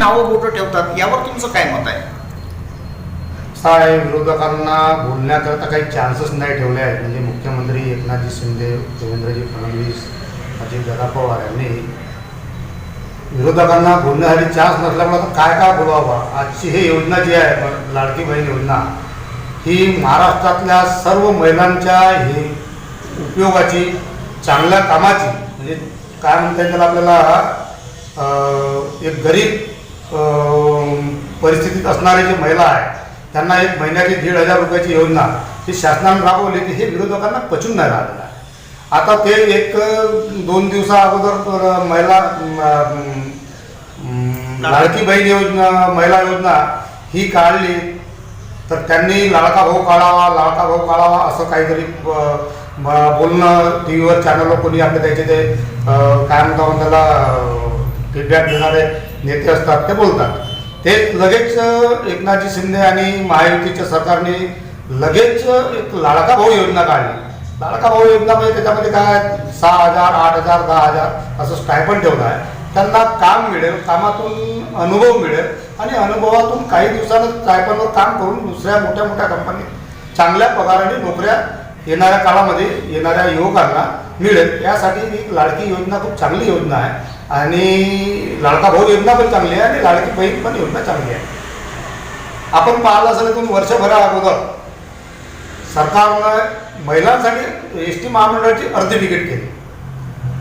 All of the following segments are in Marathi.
नावं बोटं ठेवतात यावर तुमचं काय मत आहे? साहेब विरोधकांना बोलण्याकरता काही चान्सेस नाही ठेवले आहेत. म्हणजे मुख्यमंत्री एकनाथजी शिंदे देवेंद्रजी फडणवीस अजितदादा पवार यांनी विरोधकांना बोलण्यासाठी चान्स नसल्यामुळे आता काय काय बोलावा? आजची ही योजना जी आहे लाडकी बहीण योजना ही महाराष्ट्रातल्या सर्व महिलांच्या हे उपयोगाची चांगल्या कामाची म्हणजे काय म्हणता येईल त्याला आपल्याला अं, एक गरीब परिस्थितीत असणारे जे महिला आहेत त्यांना एक महिन्याची दीड हजार रुपयाची योजना ही शासनाने राबवली की हे विरोधकांना पचून नाही राहिलेलं आहे आता ते एक दोन दिवसा अगोदर महिला लाडकी बहीण योजना महिला योजना ही काढली तर त्यांनी लाडका भाऊ काढावा लाडका भाऊ काढावा असं काहीतरी बोलणं टी व्हीवर चॅनलवर कोणी आपले त्याचे ते काय म्हणतो त्याला फीडबॅक देणारे नेते असतात ते बोलतात. ते लगेच एकनाथजी शिंदे आणि महायुतीच्या सरकारने लगेच एक लाडका भाऊ योजना काढली. लाडका भाऊ योजना म्हणजे त्याच्यामध्ये काय सहा हजार आठ हजार दहा हजार असं स्टायपन ठेवलं आहे. त्यांना काम मिळेल कामातून अनुभव मिळेल आणि अनुभवातून काही दिवसानं स्टायपनवर काम करून दुसऱ्या मोठ्या मोठ्या कंपनीत चांगल्या पगाराने नोकऱ्या येणाऱ्या काळामध्ये येणाऱ्या युवकांना मिळेल. यासाठी ही लाडकी योजना खूप चांगली योजना आहे. आणि लाडका भाऊ योजना पण चांगली आहे आणि लाडकी बहीण पण योजना चांगली आहे. आपण पाहिलं असेल तुम्ही वर्षभरा अगोदर सरकारनं महिलांसाठी एस टी महामंडळाची अर्धी तिकीट केली.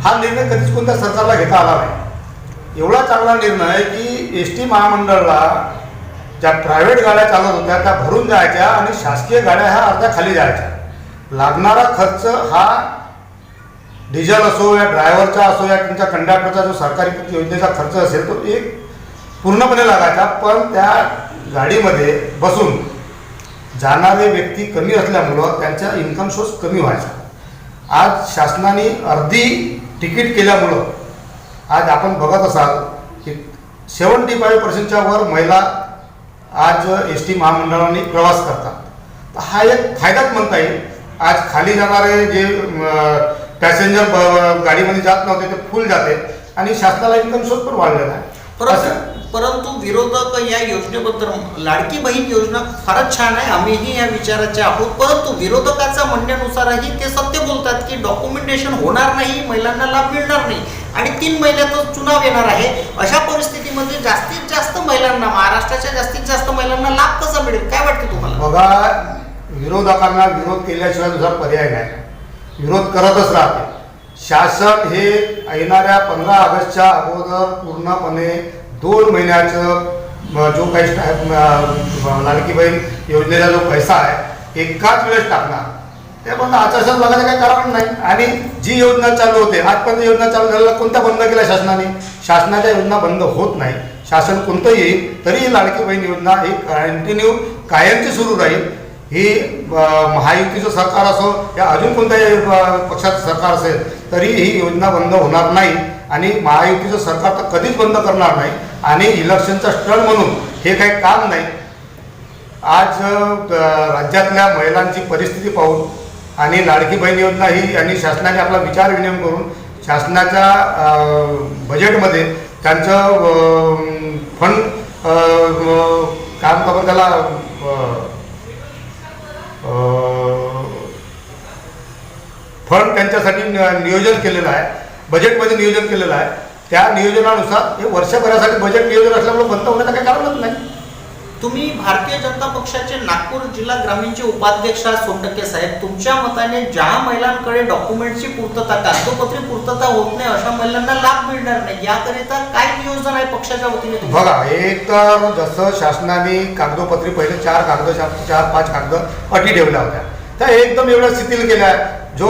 हा निर्णय कधीच कोणत्या सरकारला घेता आला नाही. एवढा चांगला निर्णय की एस टी महामंडळाला ज्या प्रायव्हेट गाड्या चालत होत्या त्या भरून जायच्या आणि शासकीय गाड्या ह्या अर्ध्या खाली जायच्या. लागणारा खर्च हा डिझेल असो या ड्रायव्हरचा असो या तुमच्या कंडक्टरचा जो सरकारी योजनेचा खर्च असेल तो एक पूर्णपणे लागायचा पण त्या गाडीमध्ये बसून जाणारे व्यक्ती कमी असल्यामुळं त्यांचा इन्कम सोर्स कमी व्हायचा. आज शासनाने अर्धी तिकीट केल्यामुळं आज आपण बघत असाल की सेवन्टी फाईव्ह पर्सेंटच्या वर महिला आज एस टी महामंडळाने प्रवास करतात. तर हा एक फायदाच म्हणता येईल. आज खाली जाणारे जे पॅसेंजर गाडीमध्ये जात नव्हते ते फुल जाते. आणि शासनाला इन्कम सोर्स पण वाढलेला आहे. परंतु परंतु विरोधक या योजनेबद्दल लाडकी बहीण योजना फारच छान आहे. आम्हीही या विचाराचे आहोत. परंतु विरोधकाच्या म्हणण्यानुसारही ते सत्य बोलतात की डॉक्युमेंटेशन होणार नाही महिलांना लाभ मिळणार नाही. आणि तीन महिन्यातच चुनाव येणार आहे. अशा परिस्थितीमध्ये जास्तीत जास्त महिलांना महाराष्ट्राच्या जास्तीत जास्त महिलांना लाभ कसा मिळेल? काय वाटते तुम्हाला? बघा विरोधकांना विरोध केल्याशिवाय दुसरा पर्याय नाही. विरोध करतच राहते. शासन हे येणाऱ्या पंधरा ऑगस्टच्या अगोदर पूर्णपणे दोन महिन्याचं जो काही स्टा- लाडकी बहीण योजनेचा जो पैसा आहे एकाच वेळेस टाकणार. ते पण आचारसंहिता बघायला काही कारण नाही. आणि जी योजना चालू होते आजपर्यंत योजना चालू झालेल्या कोणत्या बंद केल्या शासनाने? शासनाच्या योजना बंद होत नाही. शासन कोणतं येईल तरी लाडकी बहीण योजना ही कंटिन्यू कायमची सुरू राहील. ही महायुतीचं सरकार असो या अजून कोणत्याही पक्षाचं सरकार असेल तरी ही योजना बंद होणार नाही. आणि महायुतीचं सरकार तर कधीच बंद करणार नाही. आणि इलेक्शनचा स्टळ म्हणून हे काही काम नाही. आज राज्यातल्या महिलांची परिस्थिती पाहून आणि लाडकी बहीण योजना ही आणि शासनाने आपला विचार विनिमय करून शासनाच्या बजेटमध्ये त्यांचं फंड काम करून त्याला फंड त्यांच्यासाठी नियोजन केलेलं आहे. बजेटमध्ये नियोजन केलेलं आहे. त्या नियोजनानुसार हे वर्षभरासाठी बजेट नियोजन असल्यामुळे बंद होण्याचं काही कारणच नाही. तुम्ही भारतीय जनता पक्षाचे नागपूर जिल्हा ग्रामीणचे उपाध्यक्ष आहात सोनटक्के साहेब. तुमच्या मताने ज्या महिलांकडे डॉक्युमेंटची पूर्तता कागदोपत्री पूर्तता होत नाही अशा महिलांना लाभ मिळणार नाही याकरिता काय नियोजन आहे पक्षाच्या वतीने बघा एक तर जसं शासनाने कागदोपत्री पहिले चार कागद चार पाच कागद अटी ठेवल्या होत्या. त्या एकदम एवढ्या शिथिल केल्या. आहे. जो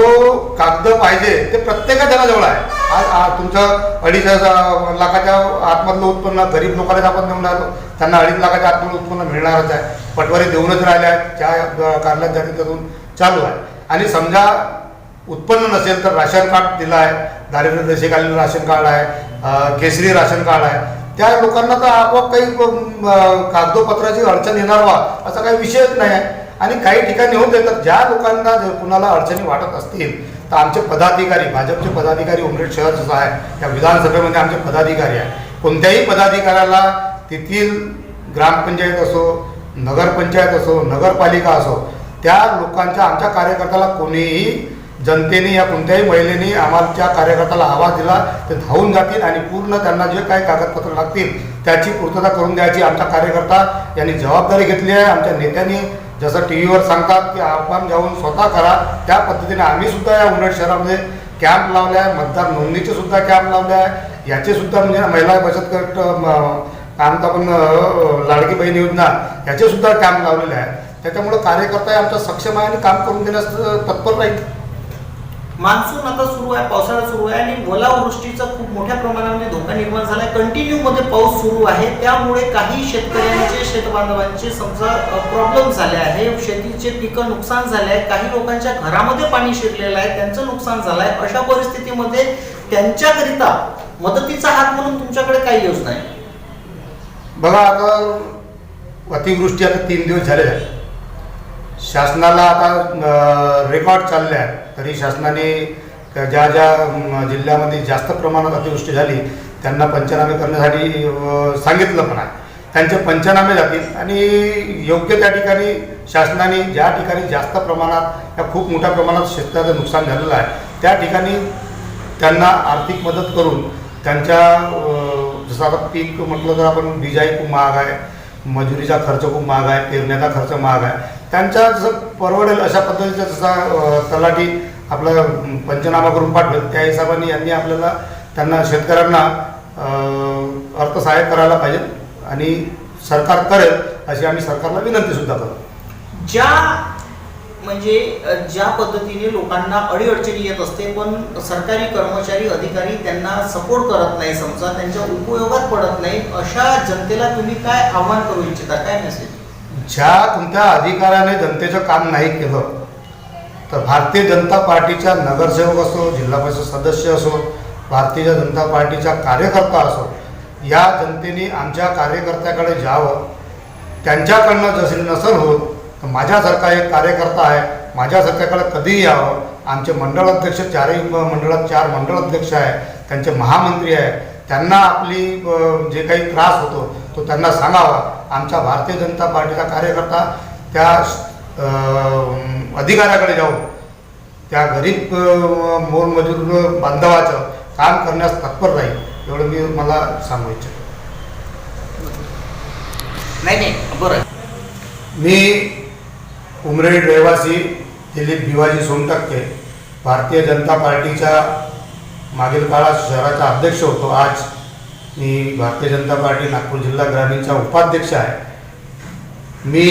कागद पाहिजे ते प्रत्येका जणाजवळ आहे. आज तुमचं अडीच लाखाच्या आतमधलं उत्पन्न गरीब लोकांना आपण देऊन राहिलो. त्यांना अडीच लाखाच्या आतमधलं उत्पन्न मिळणारच आहे. पटवारी देऊनच राहिले आहेत. त्या कारणात जाती करून चालू आहे. आणि समजा उत्पन्न नसेल तर राशन कार्ड दिलं आहे. दारिद्र्य देशकालीन राशन कार्ड आहे. केसरी राशन कार्ड आहे. त्या लोकांना तर आपोआप काही कागदोपत्राची अडचण येणार वा असा काही विषयच नाही आहे. आणि काही ठिकाणी होते तर ज्या लोकांना जर कुणाला अडचणी वाटत असतील तर आमचे पदाधिकारी भाजपचे पदाधिकारी उमरेड शहर जसं आहे त्या विधानसभेमध्ये आमचे पदाधिकारी आहे. कोणत्याही पदाधिकाऱ्याला तेथील ग्रामपंचायत असो नगरपंचायत असो नगरपालिका असो त्या लोकांच्या आमच्या कार्यकर्त्याला कोणीही जनतेने या कोणत्याही महिलेने आम्हाला कार्यकर्त्याला आवाज दिला ते धावून जातील आणि पूर्ण त्यांना जे काही कागदपत्र लागतील त्याची पूर्तता करून द्यायची आमचा कार्यकर्ता यांनी जबाबदारी घेतली आहे. आमच्या नेत्यांनी जसं टी व्हीवर सांगतात की आपण जाऊन स्वतः करा त्या पद्धतीने आम्ही सुद्धा या उन्हाळ शहरामध्ये कॅम्प लावले आहे मतदार नोंदणीचे सुद्धा कॅम्प लावले आहे याचे सुद्धा म्हणजे महिला बचत गट अं, काय म्हणतो आपण लाडकी बहीण योजना याचे सुद्धा कॅम्प लावलेले आहे. त्याच्यामुळे कार्यकर्ता आमचा सक्षम आहे आणि काम करून देण्यास तत्पर राहील मान्सून आता सुरू आहे पावसाळा सुरू आहे आणि ओलावृष्टीचा खूप मोठ्या प्रमाणामध्ये धोका निर्माण झाला आहे कंटिन्यू मध्ये पाऊस सुरू आहे. त्यामुळे काही शेतकऱ्यांचे शेतबांधवांचे समजा प्रॉब्लेम झाले आहे. शेतीचे पिकं नुकसान झाले आहे. काही लोकांच्या घरामध्ये पाणी शिरलेलं आहे. त्यांचं नुकसान झालं आहे. अशा परिस्थितीमध्ये त्यांच्याकरिता मदतीचा हात म्हणून तुमच्याकडे काही योजना आहे? बघा आता अतिवृष्टी आता तीन दिवस झाले शासनाला आता रेकॉर्ड चालले आहे तरी शासनाने ज्या ज्या जिल्ह्यामध्ये जास्त प्रमाणात अतिवृष्टी झाली त्यांना पंचनामे करण्यासाठी सांगितलं पण आहे. त्यांचे पंचनामे जातील आणि योग्य त्या ठिकाणी शासनाने ज्या ठिकाणी जास्त प्रमाणात या खूप मोठ्या प्रमाणात शेतकऱ्याचं नुकसान झालेलं आहे त्या ठिकाणी त्यांना आर्थिक मदत करून त्यांच्या जसं आता पीक म्हटलं तर आपण बिजाई खूप महाग आहे मजुरीचा खर्च खूप महाग आहे पेरण्याचा खर्च महाग आहे. त्यांच्या जसं परवडेल अशा पद्धतीचा जसा तलाठी आपला पंचनामा करून पाठवेल. त्या हिशोबाने यांनी आपल्याला त्यांना शेतकऱ्यांना अर्थसहाय्य करायला पाहिजे आणि सरकार करेल अशी आम्ही सरकारला विनंती सुद्धा करू ज्या म्हणजे ज्या पद्धतीने लोकांना अडीअडचणी येत असते पण सरकारी कर्मचारी अधिकारी त्यांना सपोर्ट करत नाही समजा त्यांच्या उपयोगात पडत नाही अशा जनतेला तुम्ही काय आव्हान करू इच्छिता? काय मेसेज ज्या कोणत्या अधिकाऱ्याने जनतेचं काम नाही केलं तर भारतीय जनता पार्टीच्या नगरसेवक असो जिल्हा परिषद सदस्य असो भारतीय जनता पार्टीचा कार्यकर्ता असो या जनतेने आमच्या कार्यकर्त्याकडे जावं त्यांच्याकडनं जसे नसल होत तर माझ्यासारखा एक कार्यकर्ता आहे माझ्यासारख्याकडे कधीही यावं. आमचे मंडळ अध्यक्ष चारही मंडळात चार मंडळ अध्यक्ष आहे त्यांचे महामंत्री आहे त्यांना आपली जे काही त्रास होतो तो त्यांना सांगावा. आमच्या भारतीय जनता पार्टीचा कार्यकर्ता त्या अधिकाऱ्याकडे जाऊन त्या गरीब मोलमजूर बांधवाचं काम करण्यास तत्पर राहील एवढं मी मला सांगू इच्छितो. नाही नाही बरं. मी उमरेड रहिवासी दिलीप भिवाजी सोनटक्के भारतीय जनता पार्टीच्या मागील काळात शहराचा अध्यक्ष होतो. आज मी भारतीय जनता पार्टी नागपूर जिल्हा ग्रामीणचा उपाध्यक्ष आहे. मी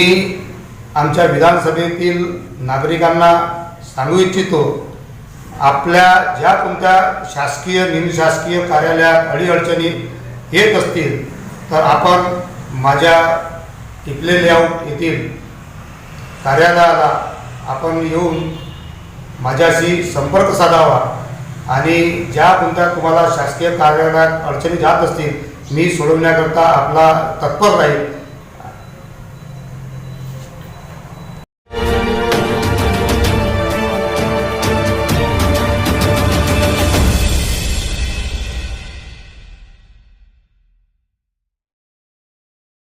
आमच्या विधानसभेतील नागरिकांना सांगू इच्छितो आपल्या ज्या कोणत्या शासकीय निमशासकीय कार्यालयात अडीअडचणी येत असतील तर आपण माझ्या टिपले लेआउट येथील कार्यालयाला आपण येऊन माझ्याशी संपर्क साधावा आणि ज्या कोणत्या तुम्हाला शासकीय कार्यालयात अडचणी जात असतील मी सोडवण्याकरता आपला तत्पर राहील.